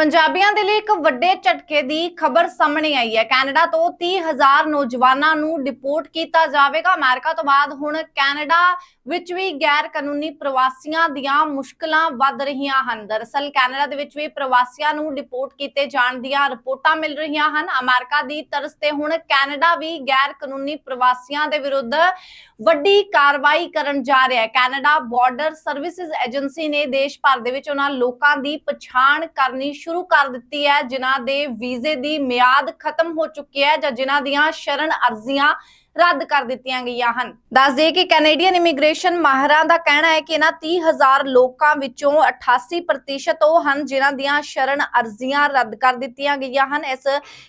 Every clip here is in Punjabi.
ਪੰਜਾਬੀਆਂ ਦੇ ਲਈ ਇੱਕ ਵੱਡੇ ਝਟਕੇ ਦੀ ਖਬਰ ਸਾਹਮਣੇ ਆਈ ਹੈ। ਕੈਨੇਡਾ ਤੋਂ 30000 ਨੌਜਵਾਨਾਂ ਨੂੰ ਡਿਪੋਰਟ ਕੀਤਾ ਜਾਵੇਗਾ। ਅਮਰੀਕਾ ਤੋਂ ਬਾਅਦ ਹੁਣ ਕੈਨੇਡਾ ਵਿੱਚ ਵੀ ਗੈਰ ਕਾਨੂੰਨੀ ਪ੍ਰਵਾਸੀਆਂ ਦੀਆਂ ਮੁਸ਼ਕਲਾਂ ਵੱਧ ਰਹੀਆਂ ਹਨ। ਦਰਅਸਲ, ਕੈਨੇਡਾ ਦੇ ਵਿੱਚ ਵੀ ਪ੍ਰਵਾਸੀਆਂ ਨੂੰ ਡਿਪੋਰਟ ਕੀਤੇ ਜਾਣ ਦੀਆਂ ਰਿਪੋਰਟਾਂ ਮਿਲ ਰਹੀਆਂ ਹਨ। ਅਮਰੀਕਾ ਦੀ ਤਰਸ ਤੇ ਹੁਣ ਕੈਨੇਡਾ ਵੀ ਗੈਰ ਕਾਨੂੰਨੀ ਪ੍ਰਵਾਸੀਆਂ ਦੇ ਵਿਰੁੱਧ ਵੱਡੀ ਕਾਰਵਾਈ ਕਰਨ ਜਾ ਰਿਹਾ ਹੈ। ਕੈਨੇਡਾ ਬਾਰਡਰ ਸਰਵਿਸਿਜ਼ ਏਜੰਸੀ ਨੇ ਦੇਸ਼ ਭਰ ਦੇ ਵਿੱਚ ਉਹਨਾਂ ਲੋਕਾਂ ਦੀ ਪਛਾਣ ਕਰਨੀ ਸ਼ੁਰੂ ਸ਼ੁਰੂ ਕਰ ਦਿੱਤੀ ਹੈ, ਜਿਨ੍ਹਾਂ ਦੇ ਵੀਜ਼ੇ ਦੀ ਮਿਆਦ ਖਤਮ ਹੋ ਚੁੱਕੀ ਹੈ ਜਾਂ ਜਿਨ੍ਹਾਂ ਦੀਆਂ ਸ਼ਰਨ ਅਰਜ਼ੀਆਂ ਰੱਦ ਕਰ ਦਿੱਤੀਆਂ ਗਈਆਂ ਹਨ। ਦੱਸ ਦਈਏ ਕਿ ਕੈਨੇਡੀਅਨ ਇਮੀਗ੍ਰੇਸ਼ਨ ਮਾਹਰਾਂ ਦਾ ਕਹਿਣਾ ਹੈ ਕਿ ਇਹਨਾਂ 30000 ਲੋਕਾਂ ਵਿੱਚੋਂ 88% ਉਹ ਹਨ ਜਿਨ੍ਹਾਂ ਦੀਆਂ ਸ਼ਰਨ ਅਰਜ਼ੀਆਂ ਰੱਦ ਕਰ ਦਿੱਤੀਆਂ ਗਈਆਂ ਹਨ। ਇਸ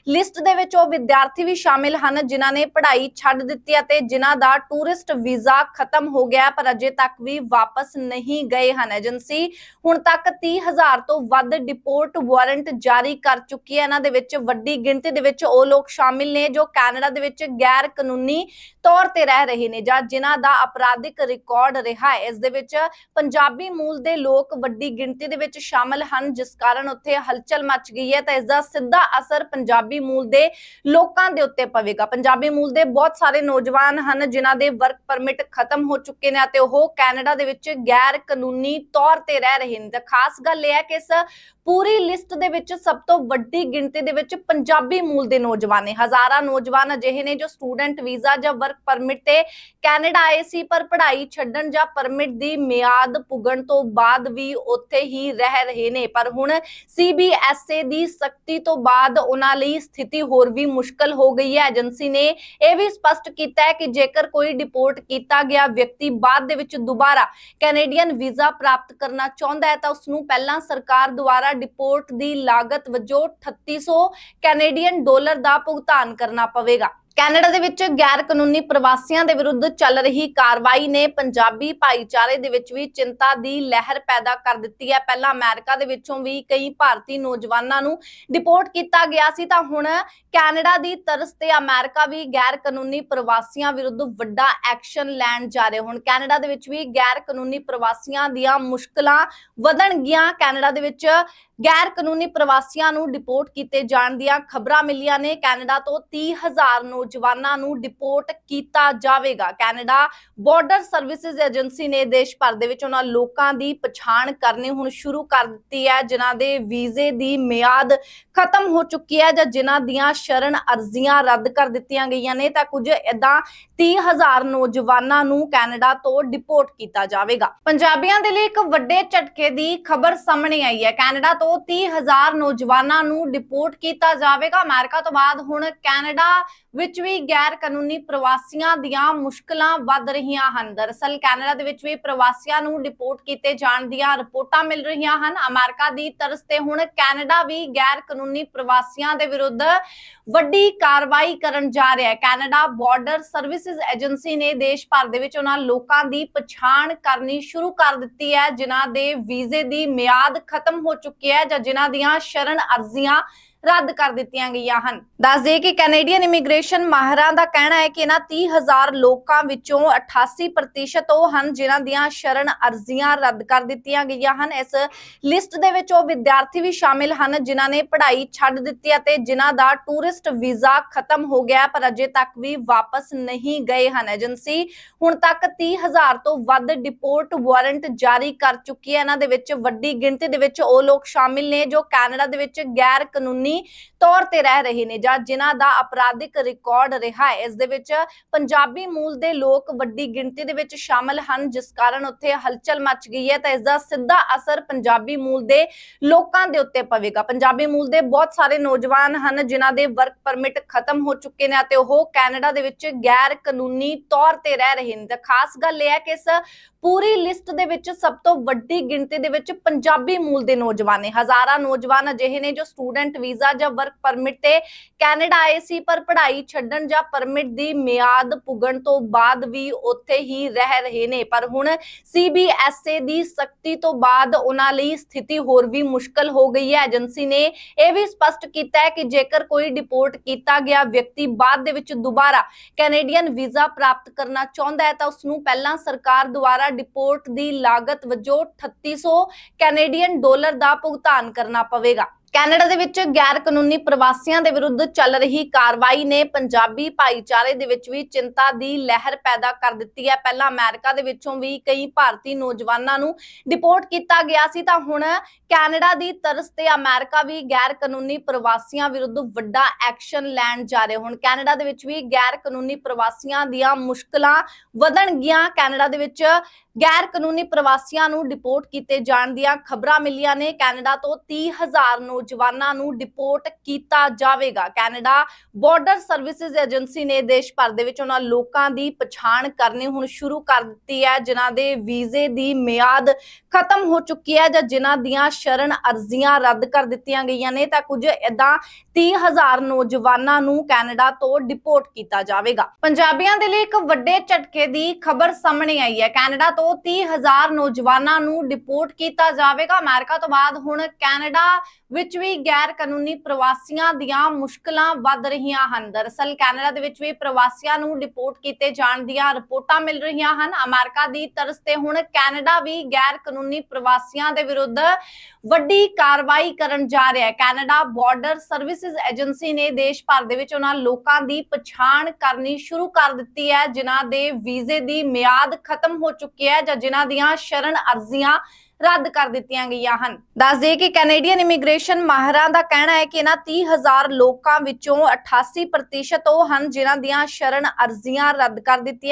ਲਿਸਟ ਦੇ ਵਿੱਚ ਉਹ ਵਿਦਿਆਰਥੀ ਵੀ ਸ਼ਾਮਿਲ ਹਨ ਜਿਨ੍ਹਾਂ ਨੇ ਪੜ੍ਹਾਈ ਛੱਡ ਦਿੱਤੀ ਅਤੇ ਜਿਨ੍ਹਾਂ ਦਾ ਟੂਰਿਸਟ ਵੀਜ਼ਾ ਖਤਮ ਹੋ ਗਿਆ ਪਰ ਅਜੇ ਤੱਕ ਵੀ ਵਾਪਸ ਨਹੀਂ ਗਏ ਹਨ। ਏਜੰਸੀ ਹੁਣ ਤੱਕ 30000 ਤੋਂ ਵੱਧ ਡਿਪੋਰਟ ਵਾਰੰਟ ਜਾਰੀ ਕਰ ਚੁੱਕੀ ਹੈ। ਇਹਨਾਂ ਦੇ ਵਿੱਚ ਵੱਡੀ ਗਿਣਤੀ ਦੇ ਵਿੱਚ ਉਹ ਲੋਕ ਸ਼ਾਮਿਲ ਨੇ ਜੋ ਕੈਨੇਡਾ ਦੇ ਵਿੱਚ ਗੈਰ ਕਾਨੂੰਨੀ ਤੌਰ ਤੇ ਰਹਿ ਰਹੇ ਨੇ ਜਾਂ ਜਿਨ੍ਹਾਂ ਦਾ ਅਪਰਾਧਿਕ ਰਿਕਾਰਡ ਰਿਹਾ ਹੈ। ਇਸ ਦੇ ਵਿੱਚ ਪੰਜਾਬੀ ਮੂਲ ਦੇ ਲੋਕ ਵੱਡੀ ਗਿਣਤੀ ਦੇ ਵਿੱਚ ਸ਼ਾਮਲ ਹਨ, ਜਿਸ ਕਾਰਨ ਉੱਥੇ ਹਲਚਲ ਮਚ ਗਈ ਹੈ ਤਾਂ ਇਸ ਦਾ ਸਿੱਧਾ ਅਸਰ ਪੰਜਾਬੀ ਮੂਲ ਦੇ ਲੋਕਾਂ ਦੇ ਉੱਤੇ ਪਵੇਗਾ। ਪੰਜਾਬੀ ਮੂਲ ਦੇ ਬਹੁਤ ਸਾਰੇ ਨੌਜਵਾਨ ਹਨ, ਜਿਨ੍ਹਾਂ ਦੇ ਵਰਕ ਪਰਮਿਟ ਖਤਮ ਹੋ ਚੁੱਕੇ ਨੇ ਅਤੇ ਉਹ ਕੈਨੇਡਾ ਦੇ ਵਿੱਚ ਗੈਰ ਕਾਨੂੰਨੀ ਤੌਰ ਤੇ ਰਹਿ ਰਹੇ ਨੇ। ਤਾਂ ਖਾਸ ਗੱਲ ਇਹ ਹੈ ਕਿ ਇਸ ਪੂਰੀ ਲਿਸਟ ਦੇ ਵਿੱਚ ਸਭ ਤੋਂ ਵੱਡੀ ਗਿਣਤੀ ਦੇ ਵਿੱਚ ਪੰਜਾਬੀ ਮੂਲ ਦੇ ਨੌਜਵਾਨ ਨੇ। ਹਜ਼ਾਰਾਂ ਨੌਜਵਾਨ ਅਜਿਹੇ ਨੇ ਜੋ ਸਟੂਡੈਂਟ ਵੀਜ਼ਾ ਜਾਂ ਵਰਕ ਪਰਮਿਟ ਤੇ ਕੈਨੇਡਾ ਆਏ ਸੀ, ਪਰ ਪੜ੍ਹਾਈ ਛੱਡਣ ਜਾਂ ਪਰਮਿਟ ਦੀ ਮਿਆਦ ਪੁੱਗਣ ਤੋਂ ਬਾਅਦ ਵੀ ਉੱਥੇ ਹੀ ਰਹਿ ਰਹੇ ਨੇ। ਪਰ ਹੁਣ ਸੀਬੀਐਸਏ ਦੀ ਸਖਤੀ ਤੋਂ ਬਾਅਦ ਉਹਨਾਂ ਲਈ ਸਥਿਤੀ ਹੋਰ ਵੀ ਮੁਸ਼ਕਲ ਹੋ ਗਈ ਹੈ। ਏਜੰਸੀ ਨੇ ਇਹ ਵੀ ਸਪਸ਼ਟ ਕੀਤਾ ਹੈ ਕਿ ਜੇਕਰ ਕੋਈ ਡਿਪੋਰਟ ਕੀਤਾ ਗਿਆ ਵਿਅਕਤੀ ਬਾਅਦ ਦੇ ਵਿੱਚ ਦੁਬਾਰਾ ਕੈਨੇਡੀਅਨ ਵੀਜ਼ਾ ਪ੍ਰਾਪਤ ਕਰਨਾ ਚਾਹੁੰਦਾ ਹੈ, ਤਾਂ ਉਸ ਨੂੰ ਪਹਿਲਾਂ ਸਰਕਾਰ ਦੁਆਰਾ ਡਿਪੋਰਟ ਦੀ ਲਾਗਤ ਵਜੋਂ 3800 ਕੈਨੇਡੀਅਨ ਡਾਲਰ ਦਾ ਭੁਗਤਾਨ ਕਰਨਾ ਪਵੇਗਾ। ਕੈਨੇਡਾ ਦੇ ਵਿੱਚ ਗੈਰ ਕਾਨੂੰਨੀ ਪ੍ਰਵਾਸੀਆਂ ਦੇ ਵਿਰੁੱਧ ਚੱਲ ਰਹੀ ਕਾਰਵਾਈ ਨੇ ਪੰਜਾਬੀ ਭਾਈਚਾਰੇ ਦੇ ਵਿੱਚ ਵੀ ਚਿੰਤਾ ਦੀ ਲਹਿਰ ਪੈਦਾ ਕਰ ਦਿੱਤੀ ਹੈ। ਪਹਿਲਾਂ ਅਮਰੀਕਾ ਦੇ ਵਿੱਚੋਂ ਵੀ ਕਈ ਭਾਰਤੀ ਨੌਜਵਾਨਾਂ ਨੂੰ ਡਿਪੋਰਟ ਕੀਤਾ ਗਿਆ ਸੀ ਤਾਂ ਹੁਣ ਕੈਨੇਡਾ ਦੀ ਤਰਸ ਤੇ ਅਮਰੀਕਾ ਵੀ ਗੈਰ ਕਾਨੂੰਨੀ ਪ੍ਰਵਾਸੀਆਂ ਵਿਰੁੱਧ ਵੱਡਾ ਐਕਸ਼ਨ ਲੈਣ ਜਾ ਰਹੇ ਹੁਣ। ਕੈਨੇਡਾ ਦੇ ਵਿੱਚ ਵੀ ਗੈਰ ਕਾਨੂੰਨੀ ਪ੍ਰਵਾਸੀਆਂ ਦੀਆਂ ਮੁਸ਼ਕਲਾਂ ਵਧਣਗੀਆਂ। ਕੈਨੇਡਾ ਦੇ ਵਿੱਚ ਗੈਰ ਕਾਨੂੰਨੀ ਪ੍ਰਵਾਸੀਆਂ ਨੂੰ ਡਿਪੋਰਟ ਕੀਤੇ ਜਾਣ ਦੀਆਂ ਖਬਰਾਂ ਮਿਲੀਆਂ ਨੇ। ਕੈਨੇਡਾ ਤੋਂ 30000 ਨੌਜਵਾਨਾਂ ਨੂੰ ਡਿਪੋਰਟ ਕੀਤਾ ਜਾਵੇਗਾ। ਕੈਨੇਡਾ ਬਾਰਡਰ ਸਰਵਿਸਿਜ਼ ਏਜੰਸੀ ਨੇ ਦੇਸ਼ ਭਰ ਦੇ ਵਿੱਚ ਉਹਨਾਂ ਲੋਕਾਂ ਦੀ ਪਛਾਣ ਕਰਨੀ ਹੁਣ ਸ਼ੁਰੂ ਕਰ ਦਿੱਤੀ ਹੈ, ਜਿਨ੍ਹਾਂ ਦੇ ਵੀਜ਼ੇ ਦੀ ਮਿਆਦ ਖਤਮ ਹੋ ਚੁੱਕੀ ਹੈ ਜਾਂ ਜਿਨ੍ਹਾਂ ਦੀਆਂ ਸ਼ਰਨ ਅਰਜ਼ੀਆਂ ਰੱਦ ਕਰ ਦਿੱਤੀਆਂ ਗਈਆਂ ਨੇ। ਤਾਂ ਕੁਝ ਇਦਾਂ 30000 ਨੌਜਵਾਨਾਂ ਨੂੰ ਕੈਨੇਡਾ ਤੋਂ ਡਿਪੋਰਟ ਕੀਤਾ ਜਾਵੇਗਾ। ਪੰਜਾਬੀਆਂ ਦੇ ਲਈ ਇੱਕ ਵੱਡੇ ਝਟਕੇ ਦੀ ਖਬਰ ਸਾਹਮਣੇ ਆਈ ਹੈ। ਕੈਨੇਡਾ ਤੋਂ 30000 ਨੌਜਵਾਨਾਂ ਨੂੰ ਡਿਪੋਰਟ ਕੀਤਾ ਜਾਵੇਗਾ। ਅਮਰੀਕਾ ਤੋਂ ਬਾਅਦ ਹੁਣ ਕੈਨੇਡਾ ਵਿੱਚ ਵੀ ਗੈਰ ਕਾਨੂੰਨੀ ਪ੍ਰਵਾਸੀਆਂ ਦੀਆਂ ਮੁਸ਼ਕਲਾਂ ਵੱਧ ਰਹੀਆਂ ਹਨ। ਦਰਅਸਲ ਕੈਨੇਡਾ ਦੇ ਵਿੱਚ ਵੀ ਪ੍ਰਵਾਸੀਆਂ ਨੂੰ ਡਿਪੋਰਟ ਕੀਤੇ ਜਾਣ ਦੀਆਂ ਰਿਪੋਰਟਾਂ ਮਿਲ ਰਹੀਆਂ ਹਨ। ਅਮਰੀਕਾ ਦੀ ਤਰਸ ਤੇ ਹੁਣ ਕੈਨੇਡਾ ਵੀ ਗੈਰ ਕਾਨੂੰਨੀ ਪ੍ਰਵਾਸੀਆਂ ਦੇ ਵਿਰੁੱਧ ਵੱਡੀ ਕਾਰਵਾਈ ਕਰਨ ਜਾ ਰਿਹਾ ਹੈ। ਕੈਨੇਡਾ ਬਾਰਡਰ ਸਰਵਿਸਿਜ਼ ਏਜੰਸੀ ਨੇ ਦੇਸ਼ ਭਰ ਦੇ ਵਿੱਚ ਉਹਨਾਂ ਲੋਕਾਂ ਦੀ ਪਛਾਣ ਕਰਨੀ ਸ਼ੁਰੂ ਕਰ ਦਿੱਤੀ ਹੈ, ਜਿਨ੍ਹਾਂ ਦੇ ਵੀਜ਼ੇ ਦੀ ਮਿਆਦ ਖਤਮ ਹੋ ਚੁੱਕੀ ਹੈ। ਜਾਂ ਜਿਨ੍ਹਾਂ ਦੀਆਂ ਸ਼ਰਨ ਅਰਜ਼ੀਆਂ ਰੱਦ ਕਰ ਦਿੱਤੀਆਂ ਗਈਆਂ ਹਨ। ਦੱਸ ਦਈਏ ਕਿ ਕੈਨੇਡੀਅਨ ਇਮੀਗ੍ਰੇਸ਼ਨ ਮਾਹਰਾਂ ਦਾ ਕਹਿਣਾ ਹੈ ਕਿ ਇਹਨਾਂ 30000 ਲੋਕਾਂ ਵਿੱਚੋਂ 88% ਉਹ ਹਨ ਜਿਨ੍ਹਾਂ ਦੀਆਂ ਸ਼ਰਨ ਅਰਜ਼ੀਆਂ ਰੱਦ ਕਰ ਦਿੱਤੀਆਂ ਗਈਆਂ ਹਨ। ਇਸ ਲਿਸਟ ਦੇ ਵਿੱਚ ਉਹ ਵਿਦਿਆਰਥੀ ਵੀ ਸ਼ਾਮਿਲ ਹਨ ਜਿਨ੍ਹਾਂ ਨੇ ਪੜ੍ਹਾਈ ਛੱਡ ਦਿੱਤੀ ਅਤੇ ਜਿਨ੍ਹਾਂ ਦਾ ਟੂਰਿਸਟ ਵੀਜ਼ਾ ਖਤਮ ਹੋ ਗਿਆ ਪਰ ਅਜੇ ਤੱਕ ਵੀ ਵਾਪਸ ਨਹੀਂ ਗਏ ਹਨ। ਏਜੰਸੀ ਹੁਣ ਤੱਕ 30000 ਤੋਂ ਵੱਧ ਡਿਪੋਰਟ ਵਾਰੰਟ ਜਾਰੀ ਕਰ ਚੁੱਕੀ ਹੈ। ਇਹਨਾਂ ਦੇ ਵਿੱਚ ਵੱਡੀ ਗਿਣਤੀ ਦੇ ਵਿੱਚ ਉਹ ਲੋਕ ਸ਼ਾਮਿਲ ਨੇ ਜੋ ਕੈਨੇਡਾ ਦੇ ਵਿੱਚ ਗੈਰ ਕਾਨੂੰਨੀ ਤੌਰ ਤੇ ਰਹਿ ਰਹੇ ਨੇ ਜਾਂ ਜਿਨ੍ਹਾਂ ਦਾ ਅਪਰਾਧਿਕ ਰਿਕਾਰਡ ਰਿਹਾ ਹੈ। ਇਸ ਦੇ ਵਿੱਚ ਪੰਜਾਬੀ ਮੂਲ ਦੇ ਲੋਕ ਵੱਡੀ ਗਿਣਤੀ ਦੇ ਵਿੱਚ ਸ਼ਾਮਲ ਹਨ, ਜਿਸ ਕਾਰਨ ਉੱਥੇ ਹਲਚਲ ਮਚ ਗਈ ਹੈ। ਤਾਂ ਇਸ ਦਾ ਸਿੱਧਾ ਅਸਰ ਪੰਜਾਬੀ ਮੂਲ ਦੇ ਲੋਕਾਂ ਦੇ ਉੱਤੇ ਪਵੇਗਾ। ਪੰਜਾਬੀ ਮੂਲ ਦੇ ਬਹੁਤ ਸਾਰੇ ਨੌਜਵਾਨ ਹਨ, ਜਿਨ੍ਹਾਂ ਦੇ ਵਰਕ ਪਰਮਿਟ ਖਤਮ ਹੋ ਚੁੱਕੇ ਨੇ ਅਤੇ ਉਹ ਕੈਨੇਡਾ ਦੇ ਵਿੱਚ ਗੈਰ ਕਾਨੂੰਨੀ ਤੌਰ ਤੇ ਰਹਿ ਰਹੇ ਨੇ। ਤਾਂ ਖਾਸ ਗੱਲ ਇਹ ਹੈ ਕਿ ਇਸ ਪੂਰੀ ਲਿਸਟ ਦੇ ਵਿੱਚ ਸਭ ਤੋਂ ਵੱਡੀ ਗਿਣਤੀ ਦੇ ਵਿੱਚ ਪੰਜਾਬੀ ਮੂਲ ਦੇ ਨੌਜਵਾਨ ਨੇ। ਹਜ਼ਾਰਾਂ ਨੌਜਵਾਨ ਅਜਿਹੇ ਨੇ ਜੋ ਸਟੂਡੈਂਟ ਵੀਜ਼ਾ ਜਾਂ ਵਰਕ ਪਰਮਿਟ ਤੇ ਕੈਨੇਡਾ ਆਏ ਸੀ, ਪਰ ਪੜ੍ਹਾਈ ਛੱਡਣ ਜਾਂ ਪਰਮਿਟ ਦੀ ਮਿਆਦ ਪੁੱਗਣ ਤੋਂ ਬਾਅਦ ਵੀ ਉੱਥੇ ਹੀ ਰਹਿ ਰਹੇ ਨੇ। ਪਰ ਹੁਣ ਸੀਬੀਐਸਏ ਦੀ ਸਖਤੀ ਤੋਂ ਬਾਅਦ ਉਹਨਾਂ ਲਈ ਸਥਿਤੀ ਹੋਰ ਵੀ ਮੁਸ਼ਕਲ ਹੋ ਗਈ ਹੈ। ਏਜੰਸੀ ਨੇ ਇਹ ਵੀ ਸਪਸ਼ਟ ਕੀਤਾ ਹੈ ਕਿ ਜੇਕਰ ਕੋਈ ਡਿਪੋਰਟ ਕੀਤਾ ਗਿਆ ਵਿਅਕਤੀ ਬਾਅਦ ਦੇ ਵਿੱਚ ਦੁਬਾਰਾ ਕੈਨੇਡੀਅਨ ਵੀਜ਼ਾ ਪ੍ਰਾਪਤ ਕਰਨਾ ਚਾਹੁੰਦਾ ਹੈ, ਤਾਂ ਉਸ ਨੂੰ ਪਹਿਲਾਂ ਸਰਕਾਰ ਦੁਆਰਾ ਡਿਪੋਰਟ ਦੀ ਲਾਗਤ ਵਜੋਂ 3800 ਕੈਨੇਡੀਅਨ ਡਾਲਰ ਦਾ ਭੁਗਤਾਨ ਕਰਨਾ ਪਵੇਗਾ। ਕੈਨੇਡਾ ਦੇ ਵਿੱਚ ਗੈਰ ਕਾਨੂੰਨੀ ਪ੍ਰਵਾਸੀਆਂ ਦੇ ਵਿਰੁੱਧ ਚੱਲ ਰਹੀ ਕਾਰਵਾਈ ਨੇ ਪੰਜਾਬੀ ਭਾਈਚਾਰੇ ਦੇ ਵਿੱਚ ਵੀ ਚਿੰਤਾ ਦੀ ਲਹਿਰ ਪੈਦਾ ਕਰ ਦਿੱਤੀ ਹੈ। ਪਹਿਲਾਂ ਅਮਰੀਕਾ ਦੇ ਵਿੱਚੋਂ ਵੀ ਕਈ ਭਾਰਤੀ ਨੌਜਵਾਨਾਂ ਨੂੰ ਡਿਪੋਰਟ ਕੀਤਾ ਗਿਆ ਸੀ ਤਾਂ ਹੁਣ ਕੈਨੇਡਾ ਦੀ ਤਰਸ ਤੇ ਅਮਰੀਕਾ ਵੀ ਗੈਰ ਕਾਨੂੰਨੀ ਪ੍ਰਵਾਸੀਆਂ ਵਿਰੁੱਧ ਵੱਡਾ ਐਕਸ਼ਨ ਲੈਣ ਜਾ ਰਹੇ ਹੁਣ। ਕੈਨੇਡਾ ਦੇ ਵਿੱਚ ਵੀ ਗੈਰ ਕਾਨੂੰਨੀ ਪ੍ਰਵਾਸੀਆਂ ਦੀਆਂ ਮੁਸ਼ਕਲਾਂ ਵਧਣਗੀਆਂ। ਕੈਨੇਡਾ ਦੇ ਵਿੱਚ ਗੈਰ ਕਾਨੂੰਨੀ ਪ੍ਰਵਾਸੀਆਂ ਨੂੰ ਡਿਪੋਰਟ ਕੀਤੇ ਜਾਣ ਦੀਆਂ ਖਬਰਾਂ ਮਿਲੀਆਂ ਨੇ। ਕੈਨੇਡਾ ਤੋਂ 30000 ਨੌਜਵਾਨਾਂ ਨੂੰ ਡਿਪੋਰਟ ਕੀਤਾ ਜਾਵੇਗਾ। ਕੈਨੇਡਾ ਬਾਰਡਰ ਸਰਵਿਸਿਜ਼ ਏਜੰਸੀ ਨੇ ਦੇਸ਼ ਭਰ ਦੇ ਵਿੱਚ ਉਹਨਾਂ ਲੋਕਾਂ ਦੀ ਪਛਾਣ ਕਰਨੀ ਹੁਣ ਸ਼ੁਰੂ ਕਰ ਦਿੱਤੀ ਹੈ, ਜਿਨ੍ਹਾਂ ਦੇ ਵੀਜ਼ੇ ਦੀ ਮਿਆਦ ਖਤਮ ਹੋ ਚੁੱਕੀ ਹੈ ਜਾਂ ਜਿਨ੍ਹਾਂ ਦੀਆਂ ਸ਼ਰਨ ਅਰਜ਼ੀਆਂ ਰੱਦ ਕਰ ਦਿੱਤੀਆਂ ਗਈਆਂ ਨੇ। ਤਾਂ ਕੁਝ ਇਦਾਂ 30000 ਨੌਜਵਾਨਾਂ ਨੂੰ ਕੈਨੇਡਾ ਤੋਂ ਡਿਪੋਰਟ ਕੀਤਾ ਜਾਵੇਗਾ। ਪੰਜਾਬੀਆਂ ਦੇ ਲਈ ਇੱਕ ਵੱਡੇ ਝਟਕੇ ਦੀ ਖਬਰ ਸਾਹਮਣੇ ਆਈ ਹੈ। ਕੈਨੇਡਾ ਤੋਂ 30000 ਨੌਜਵਾਨਾਂ ਨੂੰ ਡਿਪੋਰਟ ਕੀਤਾ ਜਾਵੇਗਾ। ਅਮਰੀਕਾ ਤੋਂ ਬਾਅਦ ਹੁਣ ਕੈਨੇਡਾ ਵਿੱਚ ਵੀ ਗੈਰ ਕਾਨੂੰਨੀ ਪ੍ਰਵਾਸੀਆਂ ਦੀਆਂ ਮੁਸ਼ਕਲਾਂ ਵੱਧ ਰਹੀਆਂ ਹਨ। ਦਰਅਸਲ ਕੈਨੇਡਾ ਦੇ ਵਿੱਚ ਵੀ ਪ੍ਰਵਾਸੀਆਂ ਨੂੰ ਡਿਪੋਰਟ ਕੀਤੇ ਜਾਣ ਦੀਆਂ ਰਿਪੋਰਟਾਂ ਮਿਲ ਰਹੀਆਂ ਹਨ। ਅਮਰੀਕਾ ਦੀ ਤਰਸ ਤੇ ਹੁਣ ਕੈਨੇਡਾ ਵੀ ਗੈਰ ਕਾਨੂੰਨੀ ਪ੍ਰਵਾਸੀਆਂ ਦੇ ਵਿਰੁੱਧ ਵੱਡੀ ਕਾਰਵਾਈ ਕਰਨ ਜਾ ਰਿਹਾ ਹੈ। ਕੈਨੇਡਾ ਬਾਰਡਰ ਸਰਵਿਸਿਜ਼ ਏਜੰਸੀ ਨੇ ਦੇਸ਼ ਭਰ ਦੇ ਵਿੱਚ ਉਹਨਾਂ ਲੋਕਾਂ ਦੀ ਪਛਾਣ ਕਰਨੀ ਸ਼ੁਰੂ ਕਰ ਦਿੱਤੀ ਹੈ, ਜਿਨ੍ਹਾਂ ਦੇ ਵੀਜ਼ੇ ਦੀ ਮਿਆਦ ਖਤਮ ਹੋ ਚੁੱਕੀ ਹੈ ਜਾਂ ਜਿਨ੍ਹਾਂ ਦੀਆਂ ਸ਼ਰਨ ਅਰਜ਼ੀਆਂ ਰੱਦ ਕਰ ਦਿੱਤੀਆਂ ਗਈਆਂ ਹਨ। ਦੱਸ ਦਈਏ ਕਿ ਕੈਨੇਡੀਅਨ ਇਮੀਗ੍ਰੇਸ਼ਨ ਮਾਹਰਾਂ ਦਾ ਕਹਿਣਾ ਹੈ ਕਿ ਇਹਨਾਂ 30000 ਲੋਕਾਂ ਵਿੱਚੋਂ 88% ਉਹ ਹਨ ਜਿਨ੍ਹਾਂ ਦੀਆਂ ਸ਼ਰਨ ਅਰਜ਼ੀਆਂ ਰੱਦ ਕਰ ਦਿੱਤੀਆਂ